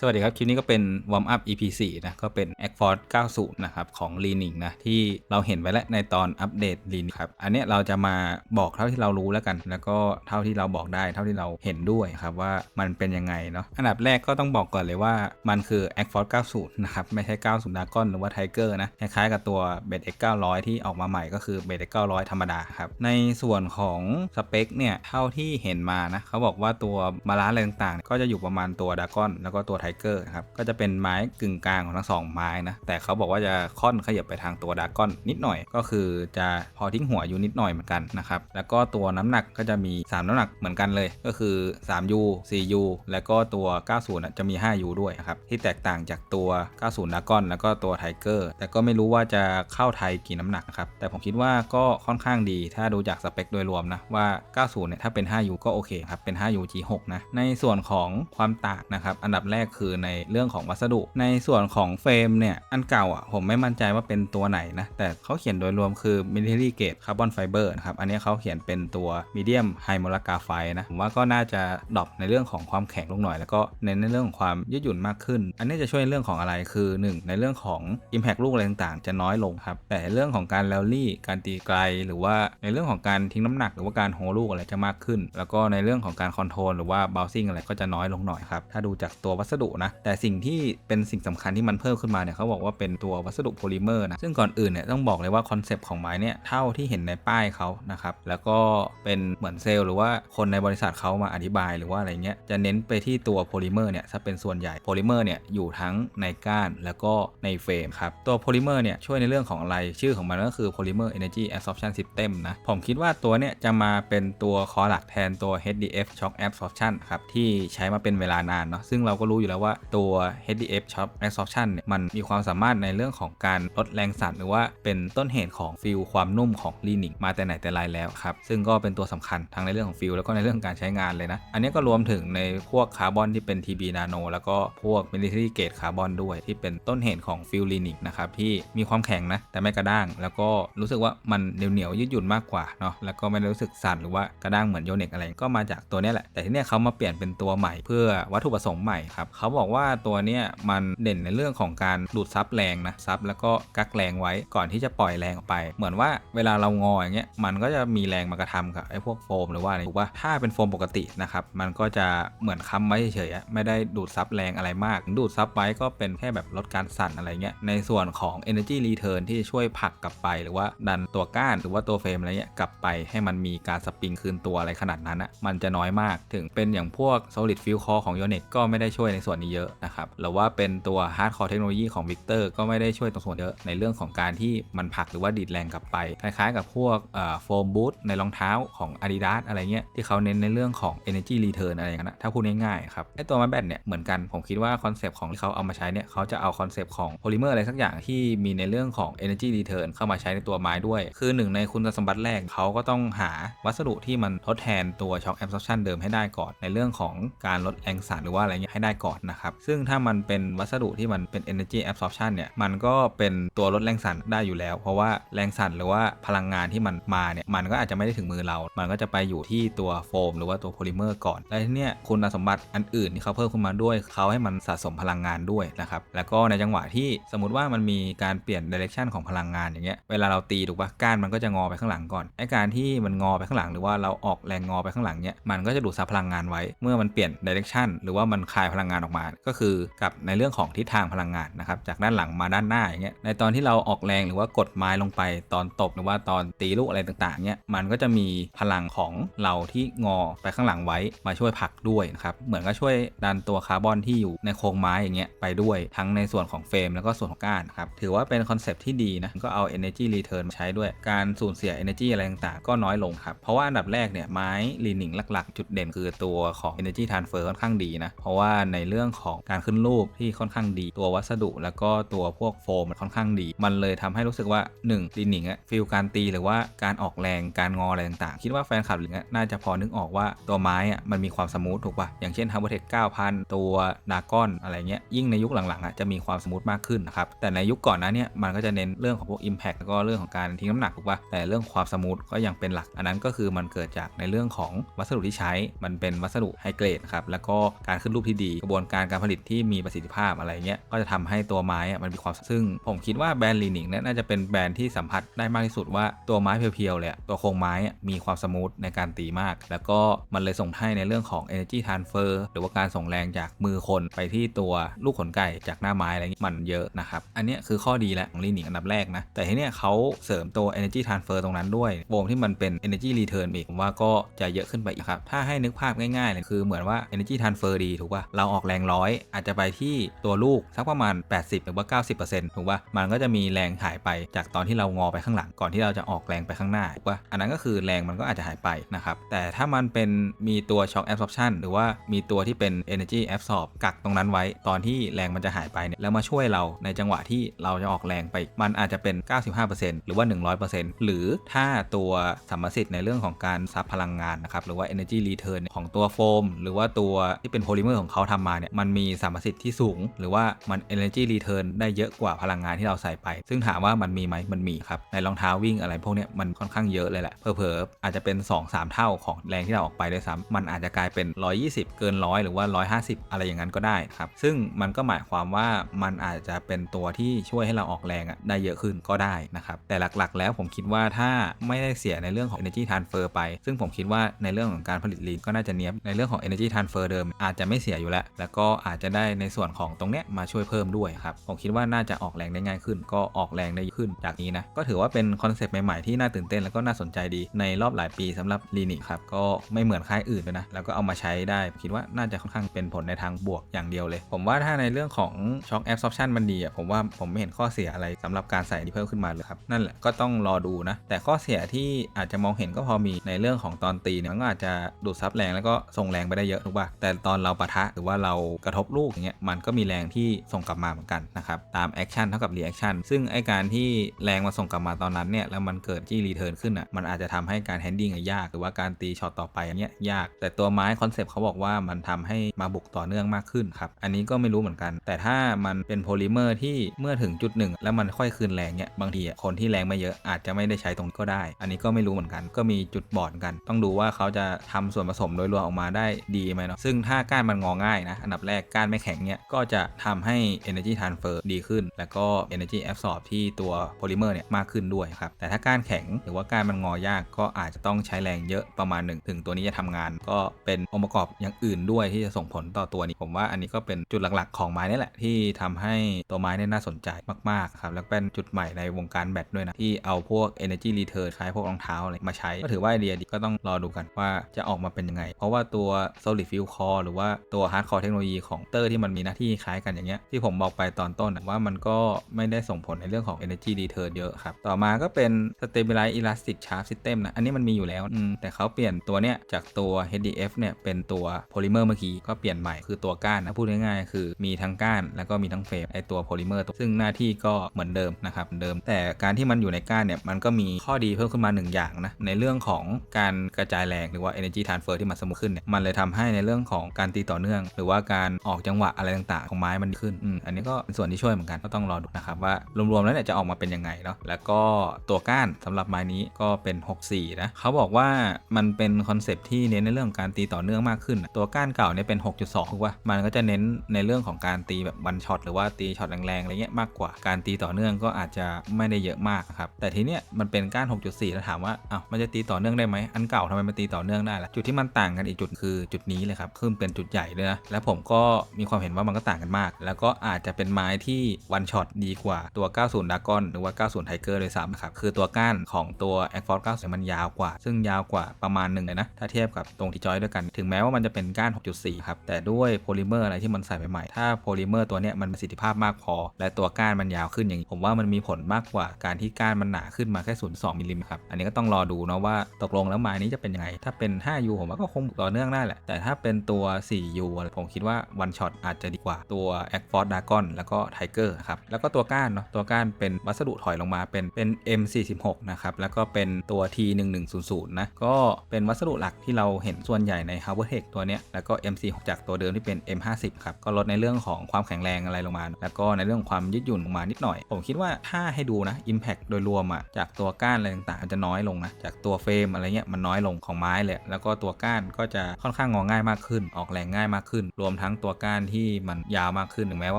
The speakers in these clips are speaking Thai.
สวัสดีครับ คลิปนี้ก็เป็น Warm Up EP 4นะ ก็เป็น a c f o r 90 นะครับ ของ l e a n i n g นะ ที่เราเห็นไว้แล้วในตอนอัปเดต l e a n ครับ อันนี้เราจะมาบอกเท่าที่เรารู้แล้วกัน แล้วก็เท่าที่เราบอกได้เท่าที่เราเห็นด้วยครับว่ามันเป็นยังไงเนาะอันดับแรกก็ต้องบอกก่อนเลยว่ามันคือ a c f o r 90 นะครับ ไม่ใช่ 90 d a g o n หรือว่า Tiger นะ คล้ายๆกับตัว b e d X 900 ที่ออกมาใหม่ก็คือ b e d X 900 ธรรมดาครับในส่วนของสเปคเนี่ยเท่าที่เห็นมานะเขาบอกว่าตัวบาลานซ์อะไรต่างๆ ก็จะอยู่ประมาณตัวดากอนแล้วก็ตัวไทเกอร์ครับก็จะเป็นไม้กึ่งกลางของทั้งสองไม้นะแต่เขาบอกว่าจะค่อนขยับไปทางตัวดากอนนิดหน่อย ก็คือจะพอทิ้งหัวอยู่นิดหน่อยเหมือนกันนะครับแล้วก็ตัวน้ำหนักก็จะมี 3 น้ำหนักเหมือนกันเลย ก็คือ 3U 4U แล้วก็ตัว 90นะจะมี 5U ด้วยครับที่แตกต่างจากตัว 90ดากอนแล้วก็ตัวไทเกอร์แต่ก็ไม่รู้ว่าจะเข้าไทยกี่น้ำหนักนะครับแต่ผมคิดว่าก็ค่อนข้างดีถ้าดูจากสเปคโดยรวมนะว่า 90 เนี่ยถ้าเป็น 5U ก็โอเคครับเป็น 5U G6 นะในส่วนของความต่างนะครับอันดับแรกคือในเรื่องของวัสดุ ในส่วนของเฟรมเนี่ยอันเก่าอะผมไม่มั่นใจว่าเป็นตัวไหนนะแต่เขาเขียนโดยรวมคือ military grade carbon fiber นะครับอันนี้เขาเขียนเป็นตัว medium high molecular f i นะผมว่าก็น่าจะดรอปในเรื่องของความแข็งลงหน่อย แล้วก็เน้นในเรื่องของความยืดหยุ่นมากขึ้น อันนี้จะช่วยในเรื่องของอะไรคือ 1 ในเรื่องของ impact ลูกอะไรต่างๆ จะน้อยลงครับแต่เรื่องของการแรลลี่ การตีไกล หรือว่าในเรื่องของการทิ้งน้ำหนักหรือว่าการโฮลูกอะไรจะมากขึ้น แล้วก็ในเรื่องของการคอนโทรลหรือว่า bouncing อะไรก็จะน้อยลงหน่อยครับถ้าดูจากตัววัสดุนะ แต่สิ่งที่เป็นสิ่งสำคัญที่มันเพิ่มขึ้นมาเนี่ยเขาบอกว่าเป็นตัววัสดุโพลิเมอร์นะ ซึ่งก่อนอื่นเนี่ยต้องบอกเลยว่าคอนเซปต์ของไม้เนี่ยเท่าที่เห็นในป้ายเขานะครับ แล้วก็เป็นเหมือนเซลล์หรือว่าคนในบริษัทเขามาอธิบายหรือว่าอะไรเงี้ย จะเน้นไปที่ตัวโพลิเมอร์เนี่ยถ้าเป็นส่วนใหญ่ โพลิเมอร์เนี่ยอยู่ทั้งในก้านแล้วก็ในเฟรมครับ ตัวโพลิเมอร์เนี่ยช่วยในเรื่องของอะไร ชื่อของมันก็คือ Polymer Energy Absorption System นะ ผมคิดว่าตัวเนี่ยจะมาเป็นตัวคอหลักแทนตัว HDF Shock Absorption ครับที่ใช้มาเป็นเวลานานเนาะ ซึ่งเราก็รู้อยู่แล้วว่าตัว HDF Shock Absorption เนี่ยมันมีความสามารถในเรื่องของการลดแรงสั่นหรือว่าเป็นต้นเหตุของฟิลความนุ่มของลีนิงมาแต่ไหนแต่ไรแล้วครับซึ่งก็เป็นตัวสำคัญทั้งในเรื่องของฟิลแล้วก็ในเรื่องการใช้งานเลยนะ อันนี้ก็รวมถึงในพวกคาร์บอนที่เป็น TB Nano แล้วก็พวก Military Grade คาร์บอนด้วย ที่เป็นต้นเหตุของฟิลลีนิงนะครับที่มีความแข็งนะแต่ไม่กระด้าง แล้วก็รู้สึกว่ามันเหนียวเหนียวยืดหยุ่นมากกว่าเนาะแล้วก็ไม่ได้รู้สึกสั่นหรือว่ากระด้างเหมือนโยเนกอะไรก็มาจากตัวนี้แหละแต่ที่เนี้ยเขามาเปลี่ยนเป็นตัวใหม่เพื่อวัตถุประสงค์ใหม่ครับเขาบอกว่าตัวเนี้ยมันเด่นในเรื่องของการดูดซับแรงนะซับแล้วก็กักแรงไว้ก่อนที่จะปล่อยแรงออกไป เหมือนว่าเวลาเรางออย่างเงี้ยมันก็จะมีแรงมากระทำกับไอ้พวกโฟมหรือว่าอะไรถูกป่ะถ้าเป็นโฟมปกตินะครับมันก็จะเหมือนค้ำไว้เฉยๆไม่ได้ดูดซับแรงอะไรมาก ดูดซับไว้ก็เป็นแค่แบบลดการสั่นอะไรเงี้ยในส่วนของ energy return ที่ช่วยผลักกลับไป หรือว่าดันตัวก้านหรือว่าตัวเฟรมอะไรเงี้ยกลับไปให้มันมีการสปริงคืนตัวอะไรขนาดนั้นอะมันจะน้อยมากถึงเป็นอย่างพวก solid fuel core ของ Yonex ก็ไม่ได้ช่วยในส่วนนี้เยอะนะครับหรือว่าเป็นตัว hard core technology ของ Victor ก็ไม่ได้ช่วยตรงส่วนเยอะในเรื่องของการที่มันผลักหรือว่าดีดแรงกลับไป คล้ายๆ กับพวกโฟมบูทในรองเท้าของ Adidas อะไรเงี้ยที่เขาเน้นในเรื่องของ energy return อะไรอย่างนั้นนะถ้าพูดง่ายๆครับไอตัวไม้แบตเนี่ยเหมือนกันผมคิดว่าคอนเซปต์ของที่เขาเอามาใช้เนี่ยเขาจะเอาคอนเซปต์ของโพลิเมอร์อะไรสักอย่างที่มีในเรื่องของ energy return เข้ามาใช้ในตัวไม้ด้วย คือหนึ่งในคุณสมบัติแรกเขาก็ต้องหาวัสดุที่มันทดแทนตัว shock absorption เดิมให้ได้ก่อนในเรื่องของการลดแรงสั่นหรือว่าอะไรเงี้ยให้ได้ก่อนนะครับ ซึ่งถ้ามันเป็นวัสดุที่มันเป็น energy absorption เนี่ย มันก็เป็นตัวลดแรงสั่นได้อยู่แล้ว เพราะว่าแรงสั่นหรือว่าพลังงานที่มันมาเนี่ย มันก็อาจจะไม่ได้ถึงมือเรา มันก็จะไปอยู่ที่ตัวโฟม หรือว่าตัวโพลิเมอร์ก่อน และทีเนี้ยคุณสมบัติอันอื่นที่เขาเพิ่มขึ้นมาด้วย เขาให้มันสะสมพลังงานด้วยนะครับ แล้วก็ในจังหวะที่สมมติว่ามันมีการเปลี่ยนดิเรกชันของพลังงานอย่างเงี้ย เวลาเราตีถูกปะก้านมันก็จะงอไปข้างหลังก่อน ไอการที่มันงอไปข้างหลัง หรือว่าเราออกแรงงอไปข้างหลังเนี้ยมันก็จะดูดซับพลังงานไว้ เมื่อมันเปลี่ยนดิเรกชันหรือว่ามันคายพลังงานออกมา ก็คือกับในเรื่องของทิศทางพลังงานนะครับจากด้านหลังมาด้านหน้าอย่างเงี้ยในตอนที่เราออกแรงหรือว่ากดไม้ลงไปตอนตบหรือว่าตอนตีลูกอะไรต่างๆเนี้ยมันก็จะมีพลังของเราที่งอไปข้างหลังไว้มาช่วยผลักด้วยนะครับเหมือนก็ช่วยดันตัวคาร์บอนที่อยู่ในโครงไม้อย่างเงี้ยไปด้วยทั้งในส่วนของเฟรมแล้วก็ส่วนของก้านครับถือว่าเป็นคอนเซปต์ที่ดีนะก็เอา energy return มาใช้ด้วยการสูญเสีย energy อะไรต่างๆ ก็น้อยลงครับเพราะว่าอันดับแรกเนี่ยไม้ลีนิงหลักๆ จุดเด่นคือตัวของ energy transfer ค่อนข้างดีนะเพราะว่าในเรื่องของการขึ้นรูปที่ค่อนข้างดี ตัววัสดุ แล้วก็ตัวพวกโฟมมันค่อนข้างดี มันเลยทำให้รู้สึกว่า1ลีนิงอะฟิลการตีหรือว่าการออกแรงการงออะไรต่างๆ คิดว่าแฟนคลับลิงอะน่าจะพอนึกออกว่าตัวไม้อะมันมีความสมูทถูกป่ะอย่างเช่น h a r b o r t e c 9,000ตัวดากอนอะไรเงี้ยยิ่งในยุคหลังๆอะจะมีความสมูทมากขึ้นนะครับแต่ในยุคก่อนหน้าเนี้มันก็จะเน้นเรื่องของพวก Impact แล้วก็เรื่องของการทิ้งน้ำหนักถูกป่ะแต่เรื่องความสมูทก็ยังเป็นหลัก อันนั้นก็คือมันเกิดจากในเรื่องของวัสดุที่ใช้มันเป็นวัสดุไฮเกรดครับแล้วก็การขึ้นรูปที่ดีกระบวนวนการการผลิตที่มีประสิทธิภาพอะไรเงี้ยก็จะทำให้ตัวไม้มันมีความซึ่ง ผมคิดว่าแบรนด์ลีนิงเนี่ยน่าจะเป็นแบรนด์ที่สัมผัสได้มากที่สุดว่าตัวไม้เพียวๆเลยตัวโครงไม้มีความสมูทในการตีมาก แล้วก็มันเลยส่งให้ในเรื่องของ energy transfer หรือว่าการส่งแรงจากมือคนไปที่ตัวลูกขนไก่จากหน้าไม้อะไรเงี้ยมันเยอะนะครับ อันนี้คือข้อดีแหละของลีนิงอันดับแรกนะ แต่ทีเนี้ยเขาเสริมตัว energy transfer ตรงนั้นด้วยโฟมที่มันเป็น energy return อีกผมว่าก็จะเยอะขึ้นไปอีกครับถ้าให้นึกภาพง่ายๆเลยคือเหมือนว่า energy transfer ดีถูกป่ะเราออกแรงร้อยอาจจะไปที่ตัวลูกสักประมาณ 80 หรือว่า 90%ถูกป่ะมันก็จะมีแรงหายไปจากตอนที่เรางอไปข้างหลังก่อนที่เราจะออกแรงไปข้างหน้าถูกป่ะอันนั้นก็คือแรงมันก็อาจจะหายไปนะครับแต่ถ้ามันเป็นมีตัว shock absorption หรือว่ามีตัวที่เป็น energy absorb กักตรงนั้นไว้ ตอนที่แรงมันจะหายไปเนี่ยแล้วมาช่วยเราในจังหวะที่เราจะออกแรงไป มันอาจจะเป็น 95%หรือว่า 100%หรือถ้าตัวสัมประสิทธิ์ในเรื่องของการซับพลังงานนะครับหรือว่า energy return ของตัวโฟม หรือว่าตัวที่เป็นโพลิเมอร์ของเขาทำมาเนี่ยมันมีสัมรสิทธิ์ที่สูง หรือว่ามัน energy return ได้เยอะกว่าพลังงานที่เราใส่ไป ซึ่งถามว่ามันมีไหมมันมีครับ ในรองเท้าวิ่งอะไรพวกนี้มันค่อนข้างเยอะเลยแหละเผลอๆออาจจะเป็น 2-3 เท่าของแรงที่เราออกไปด้วยซ้ำมันอาจจะกลายเป็น 120 เกินร้อยหรือว่า 150 อะไรอย่างนั้นก็ได้ครับซึ่งมันก็หมายความว่ามันอาจจะเป็นตัวที่ช่วยให้เราออกแรงอะได้เยอะขึ้นก็ได้นะครับแต่หลักๆ แล้วผมคิดว่าถ้าไม่ได้เสียในเรื่องของ energy transfer ไป ซึ่งผมคิดว่าในเรื่องของการผลิตลีนก็น่าจะเนี้ยบในเรื่องของ energy transfer เดิมอาจจะไม่เสียอยู่แล้วแล้วก็อาจจะได้ในส่วนของตรงเนี้ยมาช่วยเพิ่มด้วยครับ ผมคิดว่าน่าจะออกแรงได้ง่ายขึ้น ก็ออกแรงได้ขึ้นจากนี้นะ ก็ถือว่าเป็นคอนเซปต์ใหม่ๆที่น่าตื่นเต้นแล้วก็น่าสนใจดีในรอบหลายปีสำหรับลีนิครับ ก็ไม่เหมือนค่ายอื่นเลยนะ แล้วก็เอามาใช้ได้ คิดว่าน่าจะค่อนข้างเป็นผลในทางบวกอย่างเดียวเลย ผมว่าถ้าในเรื่องของ shock absorption มันดีอะผมว่าผมไม่เห็นข้อเสียอะไรสำหรับการใส่ที่เพิ่มขึ้นมาเลยครับนั่นแหละก็ต้องรอดูนะ แต่ข้อเสียที่อาจจะมองเห็นก็พอมีในเรื่องของตอนตีเนี่ยมันก็อาจจะดูดซับแรงแล้วก็ส่งแรงไปได้เยอะถูกป่ะแต่ตอนเราปะทะหรือว่าเรากระทบลูกอย่างเงี้ยมันก็มีแรงที่ส่งกลับมาเหมือนกันนะครับตามแอคชั่นเท่ากับรีแอคชั่นซึ่งไอการที่แรงมาส่งกลับมาตอนนั้นเนี่ยแล้วมันเกิดจี้รีเทิร์นขึ้นอะมันอาจจะทำให้การแฮนดิ้งยากหรือว่าการตีช็อตต่อไปอันเนี้ยยาก แต่ตัวไม้คอนเซปต์เขาบอกว่ามันทำให้มาบุกต่อเนื่องมากขึ้นครับอันนี้ก็ไม่รู้เหมือนกัน แต่ถ้ามันเป็นโพลิเมอร์ที่เมื่อถึงจุดหนึ่งแล้วมันค่อยคืนแรงเนี่ยบางทีอะคนที่แรงไม่เยอะอาจจะไม่ได้ใช้ตรงก็ได้ อันนี้ก็ไม่รู้เหมือนกัน ก็มีจุดบอดกัน ต้องดูว่าเขาจะทำส่วนผสมโดยรวมออกมาได้ดีไหมเนาะซึ่งถ้าก้านมันงอง่ายนะอันดับแรกก้านไม่แข็งเนี่ยก็จะทำให้ energy transfer ดีขึ้น แล้วก็ energy absorb ที่ตัวโพลิเมอร์เนี่ยมากขึ้นด้วยครับแต่ถ้าก้านแข็งหรือว่าก้านมันงอยากก็อาจจะต้องใช้แรงเยอะประมาณหนึ่งถึงตัวนี้จะทำงาน ก็เป็นองค์ประกอบอย่างอื่นด้วยที่จะส่งผลต่อตัวนี้ผมว่าอันนี้ก็เป็นจุดหลักๆของไม้นี่แหละที่ทำให้ตัวไม้เนี่ยน่าสนใจมากๆครับแล้วเป็นจุดใหม่ในวงการแบดด้วยนะที่เอาพวก energy return คล้ายพวกรองเท้าอะไรมาใช้ก็ถือว่าไอเดียดีก็ต้องรอดูกันว่าจะออกมาเป็นยังไง เพราะว่าตัว solid fuel core หรือว่าตัว hard core เทคโนโลยีของเตอร์ที่มันมีหน้าที่คล้ายกันอย่างเงี้ยที่ผมบอกไปตอนต้นนะว่ามันก็ไม่ได้ส่งผลในเรื่องของ energy return เยอะครับ ต่อมาก็เป็น stabilize elastic charge system นะ อันนี้มันมีอยู่แล้วแต่เขาเปลี่ยนตัวเนี้ยจากตัว HDF เนี่ยเป็นตัวโพลิเมอร์เมื่อกี้ก็เปลี่ยนใหม่คือตัวก้านนะพูดง่ายๆคือมีทั้งก้านแล้วก็มีทั้งเฟรมไอตัวโพลิเมอร์ซึ่งหน้าที่ก็เหมือนเดิมนะครับเดิม แต่การที่มันอยู่ในก้านเนี่ยมันก็มีข้อดีเพิ่มขึ้นมาหนึ่งอย่างนะในเรื่องของการกระจายแรงหรือว่า energy transfer ที่มันสมูทขึ้นเนี่ยมันเลยทำให้ในเรื่องของการตีต่อเนื่อง หรือว่าการออกจังหวะอะไรต่างๆ ของไม้มันดีขึ้นอืมอันนี้ก็เป็นส่วนที่ช่วยเหมือนกันก็ต้องรอดูนะครับว่ารวมๆแล้วเนี่ยจะออกมาเป็นยังไงเนาะแล้วก็ตัวก้านสำหรับไม้นี้ก็เป็น 64 นะเขาบอกว่ามันเป็นคอนเซปที่เน้นในเรื่องของการตีต่อเนื่องมากขึ้น ตัวก้านเก่าเนี่ยเป็น 6.2ถูกป่ะมันก็จะเน้นในเรื่องของการตีแบบวันช็อตหรือว่าตีช็อตแรงๆอะไรเงี้ยมากกว่าการตีต่อเนื่องก็อาจจะไม่ได้เยอะมากครับแต่ทีเนี้ยมันเป็นก้าน 6.4 แล้วถามว่าอ้าวมันจะตีต่อเนื่องได้ไหมอันเก่าทำไมมันตีต่อเนื่องได้ล่ะจุดที่มันต่างกันอีกจุดคือจุดนี้เลยครับขึ้นเป็นจุดใหญ่เลยนะแล้วผมก็มีความเห็นว่ามันก็ต่างกันมาก แล้วก็อาจจะเป็นไม้ที่วันช็อตดีกว่าตัว 90 d r a g o n หรือว่า 90 Tiger เลยซ้ำครับ คือตัวก้านของตัว a c f o r 90 มันยาวกว่า ซึ่งยาวกว่าประมาณหนึ่งเลยนะ ถ้าเทียบกับตรงที่จอยด้วยกัน ถึงแม้ว่ามันจะเป็นก้าน 6.4 ครับ แต่ด้วยโพลิเมอร์อะไรที่มันใส่ไปใหม่ถ้าโพลิเมอร์ตัวเนี้ยมันประสิทธิภาพมากพอ และตัวก้านมันยาวขึ้นอย่างนี้ผมว่ามันมีผลมากกว่าการที่ก้านมันหนาขึ้นมาแค่ 0.2มิลลิเมตรครับ อันนี้ก็ต้องรอดูนะว่าตกลงแล้วไม้นี้จะเป็นยังไง ถ้าเป็น 5U ผมว่าก็คงต่อเนื่องได้แหละ แต่ถ้าเป็นตัว 4U ผมคิดว่าวันช็อตอาจจะดีกว่าตัว a c f o r d Dragon แล้วก็ Tiger ครับ แล้วก็ตัวก้านเนาะตัวก้านเป็นวัสดุถอยลงมาเป็นเป็น M46 นะครับแล้วก็เป็นตัว T1100 นะก็เป็นวัสดุหลักที่เราเห็นส่วนใหญ่ใน h a r v a r Tech ตัวเนี้ยแล้วก็ MC6 จากตัวเดิมที่เป็น M50 ครับก็ลดในเรื่องของความแข็งแรงอะไรลงมา แล้วก็ในเรื่องความยืดหยุ่นลงมานิดหน่อย ผมคิดว่าถ้าให้ดูนะ Impact โดยรวมอะจากตัวก้านอะไรต่างๆจะน้อยลงนะจากตัวเฟรมอะไรเงี้ยมันน้อยลงของไม้เลยแล้วก็ตัวก้านก็จะค่อนข้างงอง่ายมากขึ้น ออกแรงง่ายมากขึ้น รวมมทั้งตัวก้านที่มันยาวมากขึ้นถึงแม้ว่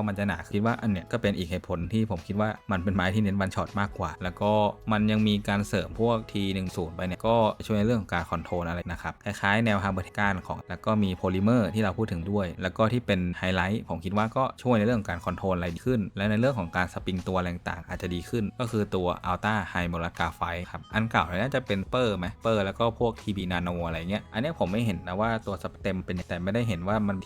ามันจะหนาคิดว่าอันเนี้ยก็เป็นอีกเหตุผลที่ผมคิดว่ามันเป็นไม้ที่เน้นวันช็อตมากกว่า แล้วก็มันยังมีการเสริมพวก T10 ไปเนี่ยก็ช่วยในเรื่องของการคอนโทรลอะไรนะครับคล้ายๆแนวทางบริการของแล้วก็มีโพลิเมอร์ที่เราพูดถึงด้วย แล้วก็ที่เป็นไฮไลท์ผมคิดว่าก็ช่วยในเรื่องของการคอนโทรลอะไรดีขึ้น และในเรื่องของการสปริงตัวอะไรต่างอาจจะดีขึ้น ก็คือตัว Alta High m o l a c a f i ครับอันเก่าเนี่ยน่าจะเป็นเปอร์ไหมเปอร์แล้วก็พวก TB Nano อะไรเงี้ยอันเนี้ผมไม่เห็นนะว่าตัวสเต็มเป็นแต่ไม่ได้เห็นว่ามัน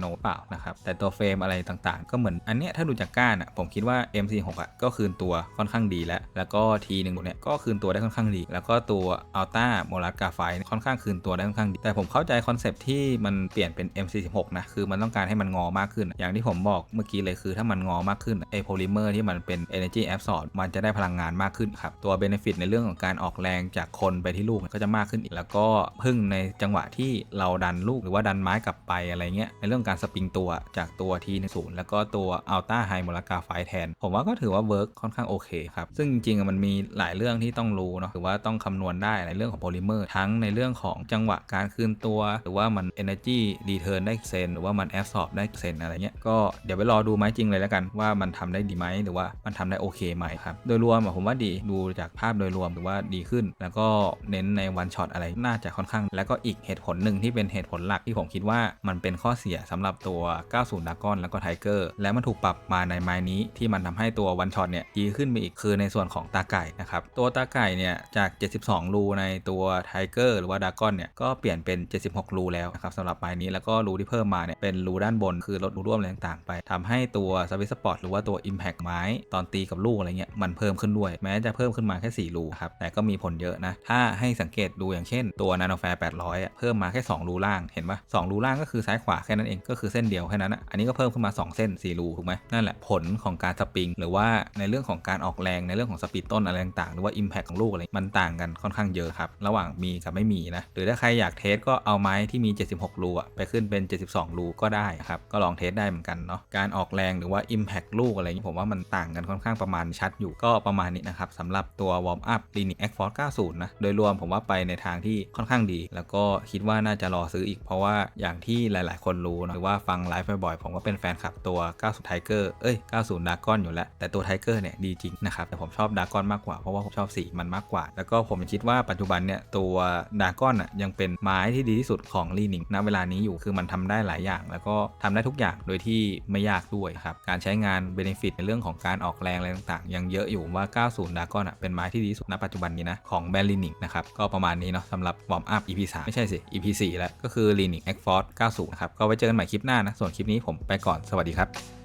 TB Nano เปล่านะครับ แต่ตัวเฟรมอะไรต่างๆ ก็เหมือนอันเนี้ยถ้าดูจากก้านอะผมคิดว่า MC6 อะก็คืนตัวค่อนข้างดีแล้ว แล้วก็ T1 เนี่ยก็คืนตัวได้ค่อนข้างดี แล้วก็ตัว Alta m o l a c a f i ค่อนข้างคืนตัวได้ค่อนข้างดี แต่ผมเข้าใจคอนเซปที่มันเปลี่ยนเป็น MC16 นะคือมันต้องการให้มันงอมากขึ้น อย่างที่ผมบอกเมื่อกี้เลยคือถ้ามันงอมากขึ้นไอโพลิเมอร์ที่มันเป็น energy absorb มันจะได้พลังงานมากขึ้นครับตัว benefit ในเรื่องของการออกแรงจากคนไปที่ลูกก็จะมากขึ้นอีกแล้วก็พึ่งในจังหวะที่เราดันลูกหรือว่าดันไม้กลับไปอะไรเงี้ยในเรื่องการสปริงตัวจากตัว T10 แล้วก็ตัว Alta High m o l a c a f i แทน ผมว่าก็ถือว่าเวิร์กค่อนข้างโอเคครับ ซึ่งจริงๆมันมีหลายเรื่องที่ต้องรู้เนาะหรือว่าต้องคำนวณได้ในเรื่องของโพลิเมอร์ทั้งในเรื่องของจังหวะการคืนตัว หรือว่ามัน energy return ได้เซนหรือว่ามัน absorb ได้เซนอะไรเงี้ยก็เดี๋ยวไปรอดูไหมจริงเลยแล้วกันว่ามันทำได้ดีไหมหรือว่ามันทำได้โอเคไหมครับโดยรวมผมว่าดีดูจากภาพโดยรวมหรือว่าดีขึ้น แล้วก็เน้นในวันช็อตอะไรน่าจะค่อนข้าง แล้วก็อีกเหตุผลหนึ่งที่เป็นเหตุผลหลักที่ผมคิดว่ามันเป็นข้อเสียสำหรับตัว 90ดากอนแล้วก็ไทเกอร์และมันถูกปรับมาในไม้นี้ที่มันทำให้ตัววันช็อตเนี่ยดีขึ้นไปอีกคือในส่วนของตาไก่นะครับตัวตาไก่เนี่ยจาก 72 รูในตัวไทเกอร์หรือว่าดากอนเนี่ยก็เปลี่ยนเป็น 76 รูแล้วนะครับสำหรับไม้นี้แล้วก็รูที่เพิ่มมาเนี่ยเป็นรูด้านบนคือลดรูร่วมอะไรต่างๆไปทำให้ตัวสวิสปอร์ตหรือว่าตัว Impact ไม้ตอนตีกับลูกอะไรเงี้ยมันเพิ่มขึ้นด้วย แม้จะเพิ่มขึ้นมาแค่4รูครับแต่ก็มีผลเยอะนะถ้าให้สังเกตดูอย่างเช่น ตัว Nano Fair 800เพิ่มมาแค่ 2 รูล่างเห็นปะ2รูล่างก็คือซ้ายขวาแค่นั้นเองก็คือเส้นเดียวแค่นั้นอะอันนี้ก็เพิ่มขึ้นมา 2 เส้น4รูถูกไหมนั่นแหละผลของการสปริง หรือว่าในเรื่องของการออกแรงในเรื่องของสปีดต้นอะไรต่างๆหรือว่า Impact ของลูกอะไรมันต่างกันค่อนข้างเยอะครับระหว่างมีกับไม่มีนะหรือถ้าใครอยากเทสก็เอาไม้ที่มี 76 รูอะไปขึ้นเป็น 72 รูก็ได้ครับก็ลองเทสได้เหมือนกันเนาะการออกแรงหรือว่า Impact ลูกอะไรอย่างนี้ผมว่ามันต่างกันค่อนข้างประมาณชัดอยู่ก็ประมาณนี้นะครับสำหรับตัว Warm Up Linux X Force 90นะโดยรวมผมว่าไปในทางที่ค่อนข้างดี แล้วก็คิดว่าน่าจะรอซื้ออีกเพราะว่าอย่างที่หลาย ๆ คนรู้นะหรือว่าฟังไลฟ์บ่อยๆผมก็เป็นแฟนคลับตัว 90 Tiger เอ้ย 90 d a r k o n อยู่แล้ว แต่ตัว Tiger เนี่ยดีจริงนะครับ แต่ผมชอบ d a r k o n มากกว่า เพราะว่าผมชอบสีมันมากกว่า แล้วก็ผมคิดว่าปัจจุบันเนี่ยตัว d a r k o n อะยังเป็นไม้ที่ดีที่สุดของ Linux ณเวลานี้อยู่คือมันทำได้หลายอย่าง แล้วก็ทำได้ทุกอย่างโดยที่ไม่ยากด้วยครับการใช้งาน benefit ในเรื่องของการออกแรงอะไรต่างๆ ยังเยอะอยู่ว่า 90 d a r k o n อะเป็นไม้ที่ดีที่สุดณปัจจุบันนี้นะของแบรนด์ Linux นะครับก็ประมาณนี้เนาะสำหรับ Warm Up EP 3ไม่ใช่สิ EP 4แล้วก็คือ Linux X Force 90นะครับก็ไว้เจอกันใหม่คลิปหน้านะ ส่วนคลิปนี้ผมไปก่อนสวัสดีครับ